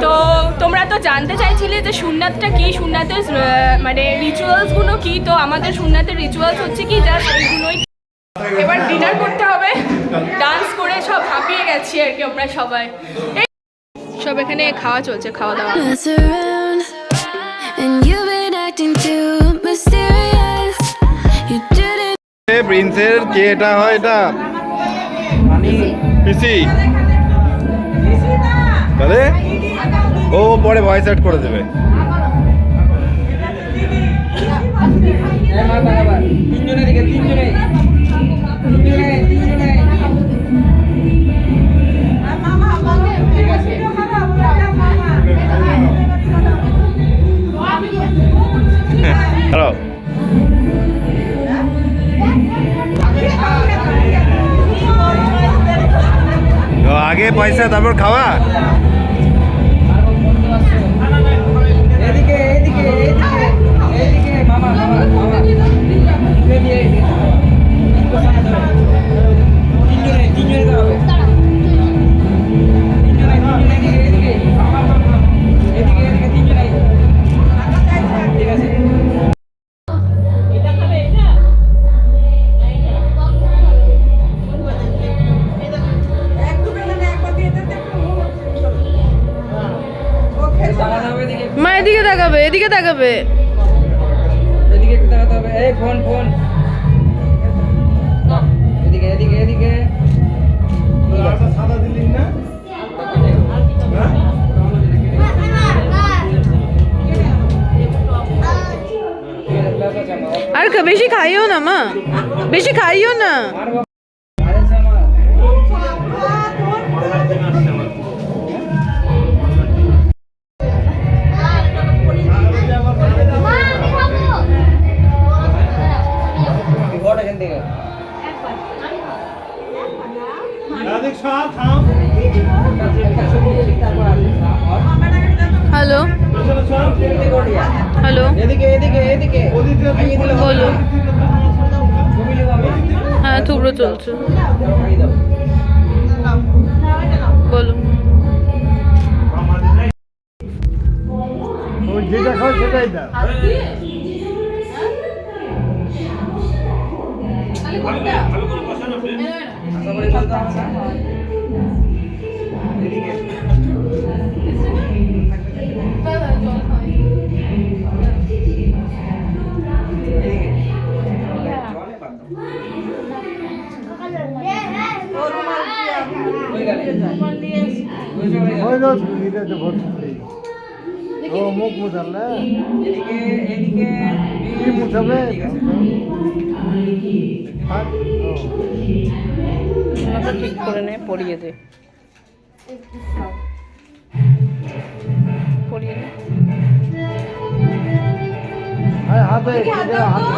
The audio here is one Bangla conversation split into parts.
তো তোমরা তো জানতে চাইছিলে যে সুন্নাতটা কি? সুন্নাতের আহ, মানে রিচুয়ালসগুলো কি? তো আমাদের সুন্নাতের রিচুয়ালস হচ্ছে কি? জাস্ট এইগুলোই। এবার ডিনার করতে হবে। ডান্স করে সব হাঁপিয়ে গেছি আর কি আমরা সবাই। সব এখানে খাওয়া চলছে খাওয়া দাওয়া। প্রিন্সের কে এটা হয় এটা? পিসি। পরে ভয়েস অ্যাড করে দেবে। হ্যালো। আগে পয়সা তারপর খাওয়া? তিনজনে তিনজনে দাঁড়াবে তিনজনে তিনজনে এদিকে এদিকে। এদিকে তাকাবে এদিকে তাকাবে। এদিকে হবে। এই ফোন ফোন। এদিকে এদিকে এদিকে। আর কা- বেশি খাইও না মা। বেশি খাইও না। ও মুখ মুছালে এদিকে কি মুছাবে ঠিক করে নে পরিয়ে দে পরিয়ে দে হাতে হাতে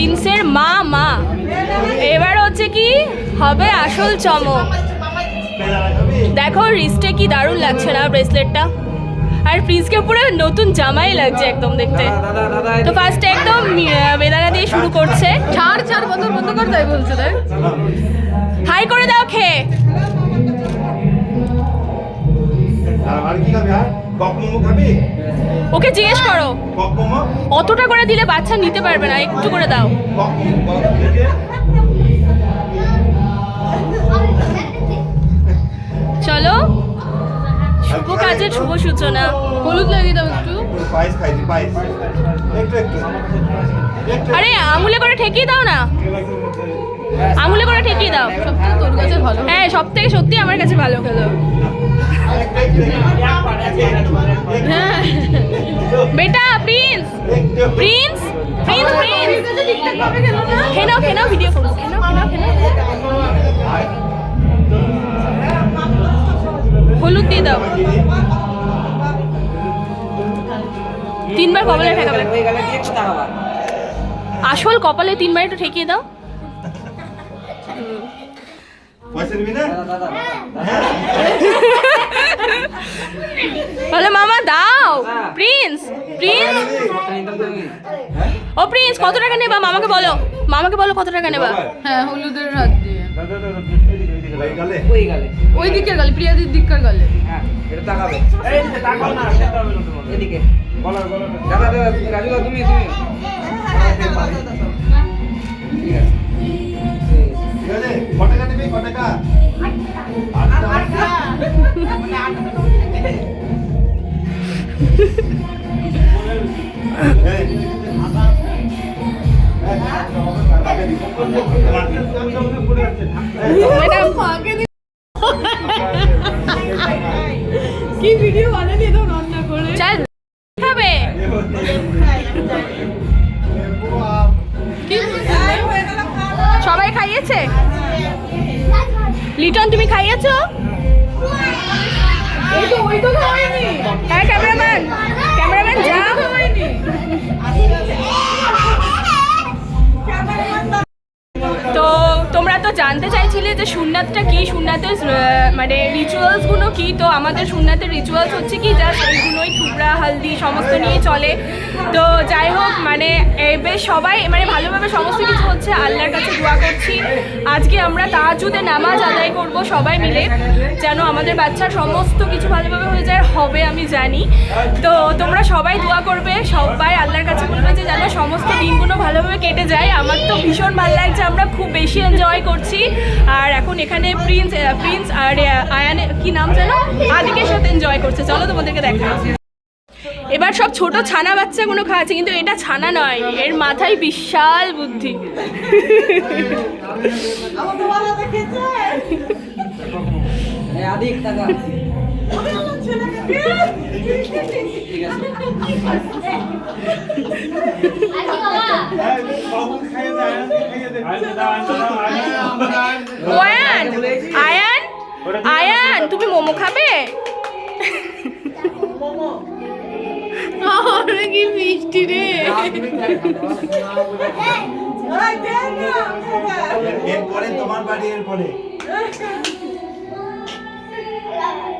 প্রিন্সের মা মা। এবার হচ্ছে কি? হবে আসল চমক। দেখো রিস্টে কি দারুণ লাগছে না ব্রেসলেটটা আর প্রিন্সকে পুরো নতুন জামাই লাগছে একদম দেখতে। তো ফার্স্টে একদম বেদানা দিয়ে শুরু করছে। ছাড় ছাড় বন্ধ বন্ধ কর তাই বলছে দেখ হাই করে দাও খেয়ে। আর কি খাবি ওকে জিজ্ঞেস করো। অতটা করে দিলে বাচ্চা নিতে পারবে না একটু করে দাও। চলো। শুভ কাজের শুভ সূচনা। হলুদ লাগিয়ে দাও একটু। আরে আঙুলে করে ঠেকিয়ে দাও না। আঙুলে দাও। সবথেকে তোর কাছে ভালো। হ্যাঁ সব থেকে সত্যি আমার কাছে ভালো খেলো। হ্যাঁ। প্রিন্স। প্রিন্স প্রিন্স খেয়ে নাও খেয়ে ভিডিও করব খেয়ে নাও খেয়ে নাও খেয়ে নাও হলুদ দিয়ে দাও। তিনবার কপালে ঠেকাবে। আসল কপালে তিনবার একটু ঠেকিয়ে দাও। পয়সা নিবি না বলে মামা দাও প্রিন্স প্রিন্স ও প্রিন্স কত টাকা নেবা মামাকে বলো মামাকে বলো কত টাকা নেবা হ্যাঁ হলুদের হাত দিয়ে ওই গালে ওই গালে ওই দিকের গালে প্রিয়াদির দিককার গালে হ্যাঁ এদিকে দাদা দাদা দাদা তুমি তুমি ক টাকা কি ভিডিও বানালি? তো রান্না করে। চাল খাবে। সবাই খাইয়েছে? লিটন তুমি খাইয়েছো? ওই তো ওই তো খাওয়াইনি। হ্যাঁ ক্যামেরাম্যান তো জানতে চাইছিলে যে সুন্নাতটা কি? সুন্নাতের আহ, মানে রিচুয়ালসগুলো কি? তো আমাদের সুন্নাতের রিচুয়ালস হচ্ছে কি? জাস্ট এইগুলোই থুবড়া হালদি সমস্ত নিয়ে চলে। তো যাই হোক মানে বেশ সবাই মানে ভালোভাবে সমস্ত কিছু হচ্ছে। আল্লাহর কাছে দোয়া করছি। আজকে আমরা তাহাজুদে নামাজ আদায় করব সবাই মিলে যেন আমাদের বাচ্চার সমস্ত কিছু ভালোভাবে হয়ে যায়। হবে আমি জানি। তো তোমরা সবাই দোয়া করবে। সবাই আল্লাহর কাছে বলবে যে যেন সমস্ত দিনগুলো ভালোভাবে কেটে যায়। আমার তো ভীষণ ভালো লাগছে। আমরা খুব বেশি এনজয় করছি। আর এখন এখানে প্রিন্স প্রিন্স আর আয়ানে কি নাম যেন? আদিকের সাথে এনজয় করছে। চলো তোমাদেরকে দেখা এবার সব ছোট ছানা বাচ্চা কোনো খাওয়াচ্ছে কিন্তু এটা ছানা নয় এর মাথায় বিশাল বুদ্ধি। আদিক আয়ান আয়ান আয়ান তুমি মোমো খাবে? কি মিষ্টি রে। এরপরে তোমার বাড়ি এরপরে।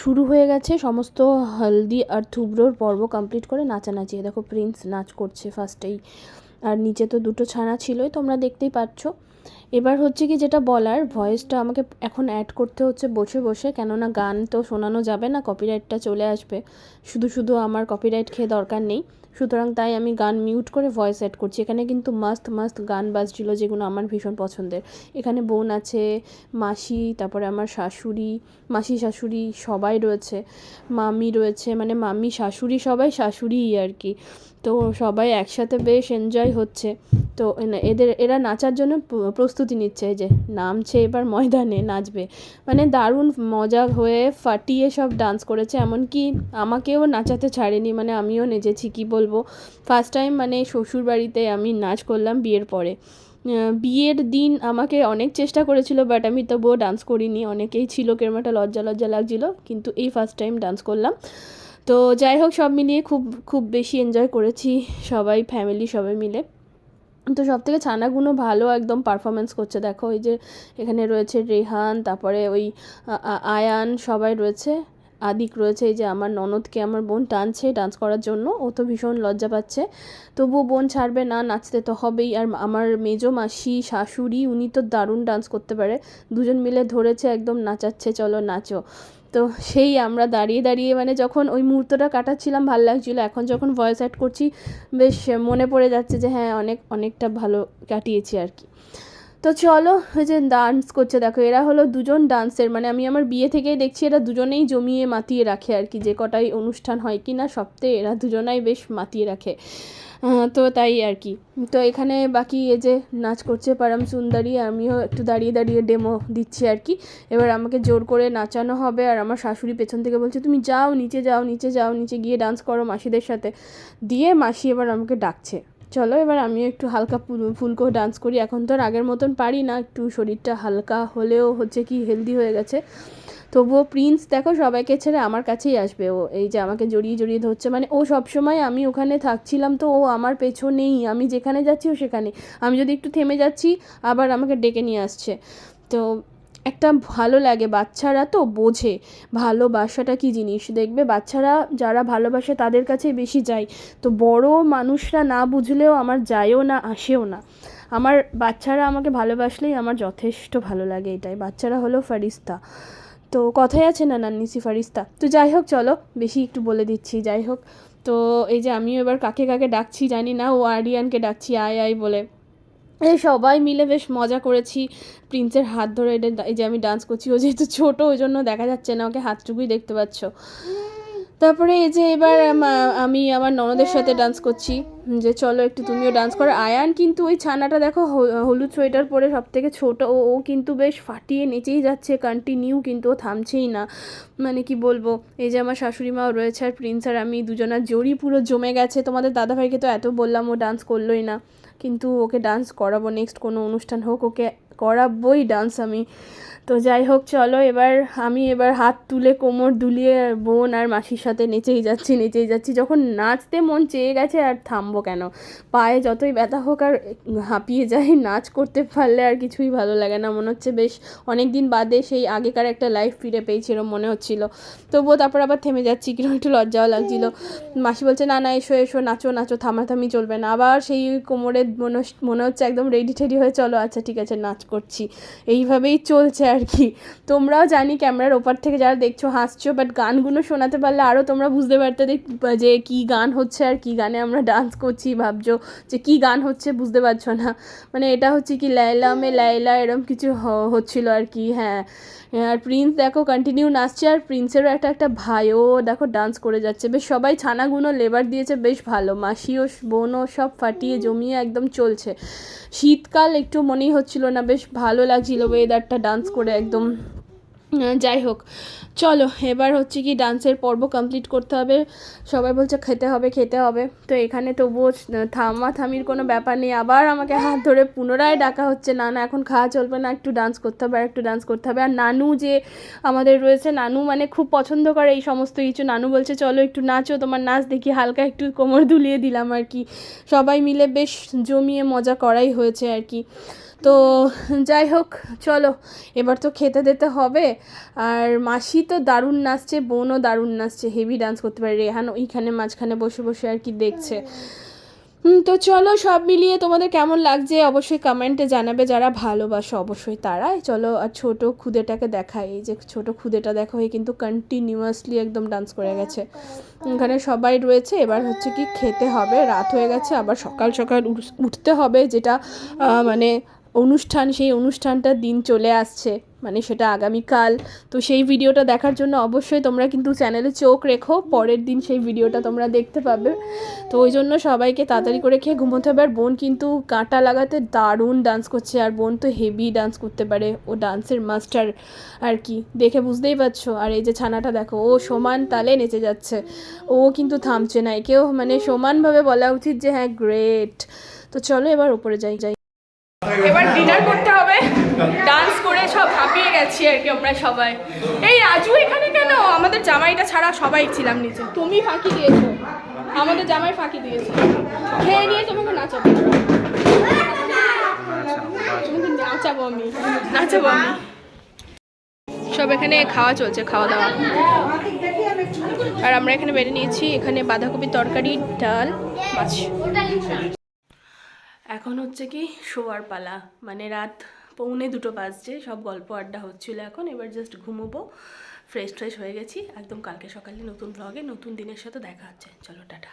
শুরু হয়ে গেছে সমস্ত হলদি আর থুবড়োর পর্ব কমপ্লিট করে নাচানাচি দেখো প্রিন্স নাচ করছে ফার্স্টেই আর নিচে তো দুটো ছানা ছিলই, তোমরা দেখতেই পাচ্ছ। এবার হচ্ছে কি যেটা বলার ভয়েসটা আমাকে এখন অ্যাড করতে হচ্ছে বসে বসে, কেননা গান তো শোনানো যাবে না কপিরাইটটা চলে আসবে। শুধু শুধু আমার কপিরাইট খেয়ে দরকার নেই। সুতরাং তাই আমি গান মিউট করে ভয়েস অ্যাড করছি। এখানে কিন্তু মাস্ত মাস্ত গান বাজছিল যেগুলো আমার ভীষণ পছন্দের। এখানে বোন আছে, মাসি, তারপরে আমার শাশুড়ি, মাসি, শাশুড়ি সবাই রয়েছে, মামি রয়েছে মানে মামি, শাশুড়ি সবাই শাশুড়িই আর কি। তো সবাই একসাথে বেশ এনজয় হচ্ছে। তো এদের, এরা নাচার জন্য প্রস্তুতি নিচ্ছে যে, নামছে এবার ময়দানে, নাচবে। মানে দারুণ মজা হয়ে ফাটিয়ে সব ডান্স করেছে, এমনকি আমাকেও নাচাতে ছাড়েনি মানে আমিও নেচেছি, কি বলব? ফার্স্ট টাইম মানে শ্বশুর বাড়িতে আমি নাচ করলাম বিয়ের পরে। বিয়ের দিন আমাকে অনেক চেষ্টা করেছিল বাট আমি তবুও ডান্স করিনি। অনেকেই ছিল, কেরম একটা লজ্জা লজ্জা লাগছিল, কিন্তু এই ফার্স্ট টাইম ডান্স করলাম। তো যাই হোক, সব মিলিয়ে খুব খুব বেশি এনজয় করেছি সবাই ফ্যামিলি সবাই মিলে। তো সব থেকে ছানাগুলো ভালো একদম পারফরমেন্স করছে। দেখো, ওই যে এখানে রয়েছে রেহান, তারপরে ওই আয়ান সবাই রয়েছে। আদিক রয়েছে, এই যে আমার ননদকে আমার বোন টানছে ডান্স করার জন্য। ও তো ভীষণ লজ্জা পাচ্ছে। তবুও বোন ছাড়বে না, নাচতে তো হবেই। আর আমার মেজো মাসি, শাশুড়ি, উনি তো দারুণ ডান্স করতে পারে। দুজন মিলে ধরেছে, একদম নাচাচ্ছে, চলো নাচো। তো সেই আমরা দাঁড়িয়ে দাঁড়িয়ে মানে যখন ওই মুহূর্তটা কাটাচ্ছিলাম, ভালো লাগছিল। এখন যখন ভয়েস অ্যাড করছি, বেশ মনে পড়ে যাচ্ছে যে হ্যাঁ অনেক, অনেকটা ভালো কাটিয়েছি আর কি। তো চলো যে ডান্স করছে, দেখো, এরা হলো দুজন ডান্সের মানে আমি আমার বিয়ে থেকেই দেখছি এরা দুজনেই জমিয়ে মাতিয়ে রাখে আর কি, যে কটাই অনুষ্ঠান হয় কি না সপ্তাহে এরা দুজনাই বেশ মাতিয়ে রাখে। তো তাই আর কি। তো এখানে বাকি এই যে নাচ করছে পারাম সুন্দরী, আমিও একটু দাঁড়িয়ে দাঁড়িয়ে ডেমো দিচ্ছি আর কি। এবার আমাকে জোর করে নাচানো হবে আর আমার শাশুড়ি পেছন থেকে বলছে, তুমি যাও, নিচে যাও নিচে যাও, নিচে গিয়ে ডান্স করো মাসিদের সাথে। দিয়ে মাসি এবার আমাকে ডাকছে। চলো এবার আমিও একটু হালকা ফুল- ফুলকো ডান্স করি। এখন তো আর আগের মতন পারি না, একটু শরীরটা হালকা হলেও হচ্ছে কি হেলদি হয়ে গেছে। তবুও প্রিন্স দেখো সবাইকে ছেড়ে আমার কাছেই আসবে। ও এই যে আমাকে জড়িয়ে জড়িয়ে ধরছে। মানে ও সবসময় আমি ওখানে থাকছিলাম তো ও আমার পেছনেই। আমি যেখানে যাচ্ছি ও সেখানে। আমি যদি একটু থেমে যাচ্ছি, আবার আমাকে ডেকে নিয়ে আসছে। তো একটা ভালো লাগে, বাচ্চারা তো বোঝে ভালোবাসাটা কী জিনিস। দেখবে বাচ্চারা যারা ভালোবাসে তাদের কাছে বেশি যায়। তো বড় মানুষরা না বুঝলেও আমার যায়ও না, আসেও না। আমার বাচ্চারা আমাকে ভালোবাসলেই আমার যথেষ্ট ভালো লাগে এটাই। বাচ্চারা হলো ফারিস্তা। তো কথাই আছে না নান্নিসি ফারিস্তা। তো যাই হোক, চলো বেশি একটু বলে দিচ্ছি, যাই হোক। তো এই যে আমিও এবার কাকে কাকে ডাকছি জানি না, ও আরিয়ানকে ডাকছি, আয় আয় বলে। এই সবাই মিলে বেশ মজা করেছি। প্রিন্সের হাত ধরে এই যে আমি ডান্স করছি, ও যেহেতু ছোটো, ওই জন্য দেখা যাচ্ছে না, ওকে হাতটুকুই দেখতে পাচ্ছ। তারপরে এই যে এবার আমি আমার ননদের সাথে ডান্স করছি। যে চলো একটু তুমিও ডান্স করো। আয়ান কিন্তু ওই ছানাটা দেখো হলুদ সোয়েটার পরে সব থেকে ছোটো, ও ও কিন্তু বেশ ফাটিয়ে নেচেই যাচ্ছে কন্টিনিউ কিন্তু ও থামছেই না। মানে কি বলব, এই যে আমার শাশুড়ি মাও রয়েছে আর প্রিন্স আর আমি দুজনার জড়ি পুরো জমে গেছে। তোমাদের দাদাভাইকে তো এত বললাম, ও ডান্স করলোই না। কিন্তু ওকে ডান্স করাবো নেক্সট কোনো অনুষ্ঠান হোক ওকে করাবোই ডান্স আমি। তো যাই হোক, চলো এবার আমি এবার হাত তুলে কোমর দুলিয়ে বোন আর মাসির সাথে নেচেই যাচ্ছি নেচেই যাচ্ছি। যখন নাচতে মন চেয়ে গেছে আর থামবো কেন? পায়ে যতই ব্যথা হোক আর হাঁপিয়ে যাই, নাচ করতে পারলে আর কিছুই ভালো লাগে না। মনে হচ্ছে বেশ অনেক দিন বাদে সেই আগেকার একটা লাইফ ফিরে পেয়েছি এরম মনে হচ্ছিল। তবুও তারপর আবার থেমে যাচ্ছি কীরকম একটু লজ্জাও লাগছিল। মাসি বলছে, না না, এসো এসো, নাচো নাচো, থামাথামি চলবে না। আবার সেই কোমরের মনে মনে হচ্ছে একদম রেডি টেডি হয়ে চলো আচ্ছা ঠিক আছে, নাচ করছি। এইভাবেই চলছে আর কি। তোমরাও জানি ক্যামেরার ওপার থেকে যারা দেখছ, হাসছো বাট গানগুলো শোনাতে পারলে আরও তোমরা বুঝতে পারতে যে কী গান হচ্ছে আর কী গানে আমরা ডান্স করছি, ভাবছ যে কী গান হচ্ছে বুঝতে পারছ না। মানে এটা হচ্ছে কি লাইলা মে লাইলা এরম কিছু হচ্ছিল আর কি হ্যাঁ। আর প্রিন্স দেখো কন্টিনিউ নাচছে, আর প্রিন্সেরও একটা একটা ভাইও দেখো ডান্স করে যাচ্ছে। বেশ সবাই ছানাগুলো লেবার দিয়েছে, বেশ ভালো। মাসিও, বোনও সব ফাটিয়ে জমিয়ে একদম চলছে। শীতকাল একটু মনেই হচ্ছিল না, বেশ ভালো লাগছিল ওয়েদারটা ডান্স করে একদম যাই হোক। চলো, এবার হচ্ছে কি ডান্সের পর্ব কমপ্লিট করতে হবে। সবাই বলছে খেতে হবে খেতে হবে। তো এখানে তবুও থামা থামির কোনো ব্যাপার নেই। আবার আমাকে হাত ধরে পুনরায় ডাকা হচ্ছে, না না, এখন খাওয়া চলবে না, একটু ডান্স করতে হবে আর একটু ডান্স করতে হবে। আর নানু যে আমাদের রয়েছে, নানু মানে খুব পছন্দ করে এই সমস্ত কিছু। নানু বলছে, চলো একটু নাচো, তোমার নাচ দেখি। হালকা একটু কোমর দুলিয়ে দিলাম আর কি। সবাই মিলে বেশ জমিয়ে মজা করাই হয়েছে আর কি। তো যাই হোক, চলো, এবার তো খেতে দিতে হবে। আর মাসি তো দারুণ নাচছে, বোনও দারুণ নাচছে হেভি ডান্স করতে পারে। রেহান ওইখানে মাঝখানে বসে বসে আর কি দেখছে। তো চলো, সব মিলিয়ে তোমাদের কেমন লাগছে অবশ্যই কমেন্টে জানাবে। যারা ভালোবাসো অবশ্যই তারাই। চলো, আর ছোটো খুদেটাকে দেখায় এই যে ছোটো খুদেটা দেখো এই কিন্তু কন্টিনিউয়াসলি একদম ডান্স করে গেছে। এখানে সবাই রয়েছে, এবার হচ্ছে কি খেতে হবে। রাত হয়ে গেছে, আবার সকাল সকাল উঠ- উঠতে হবে, যেটা মানে অনুষ্ঠান, সেই অনুষ্ঠানটার দিন চলে আসছে মানে সেটা আগামীকাল। তো সেই ভিডিওটা দেখার জন্য অবশ্যই তোমরা কিন্তু চ্যানেলে চোখ রেখো, পরের দিন সেই ভিডিওটা তোমরা দেখতে পাবে। তো ওই জন্য সবাইকে তাড়াতাড়ি করে খেয়ে ঘুমোতে হবে। আর বোন কিন্তু কাঁটা লাগাতে দারুণ ডান্স করছে, আর বোন তো হেভি ডান্স করতে পারে। ও ডান্সের মাস্টার আর কি, দেখে বুঝতেই পারছ। আর এই যে ছানাটা দেখো, ও সমান তালে নেচে যাচ্ছে। ও কিন্তু থামছে না, একেও মানে সমানভাবে বলা উচিত যে হ্যাঁ গ্রেট তো চলো এবার ওপরে যাই যাই। এবার ডিনার করতে হবে। ডান্স করে সব হাঁপিয়ে গেছি আর কি আমরা সবাই। এই রাজু এখানে কেন? আমাদের জামাইটা ছাড়া সবাই ছিলাম নিচে। তুমি ফাঁকি দিয়েছ। আমাদের জামাই ফাঁকি দিয়েছে। খেয়ে নিয়ে তোমাকে নাচাবো। নাচাবো আমি। নাচাবো আমি। সব এখানে খাওয়া চলছে, খাওয়া দাওয়া। আর আমরা এখানে বেড়ে নিয়েছি। এখানে বাঁধাকপির তরকারি, ডাল, মাছ। এখন হচ্ছে কি শোয়ার পালা। মানে রাত পৌনে দুটো বাজছে, সব গল্প আড্ডা হচ্ছিল এখন। এবার জাস্ট ঘুমোবো ফ্রেশ ফ্রেশ হয়ে গেছি। একদম কালকে সকালে নতুন ভ্লগে নতুন দিনের সাথে দেখা হচ্ছে। চলো, টাটা।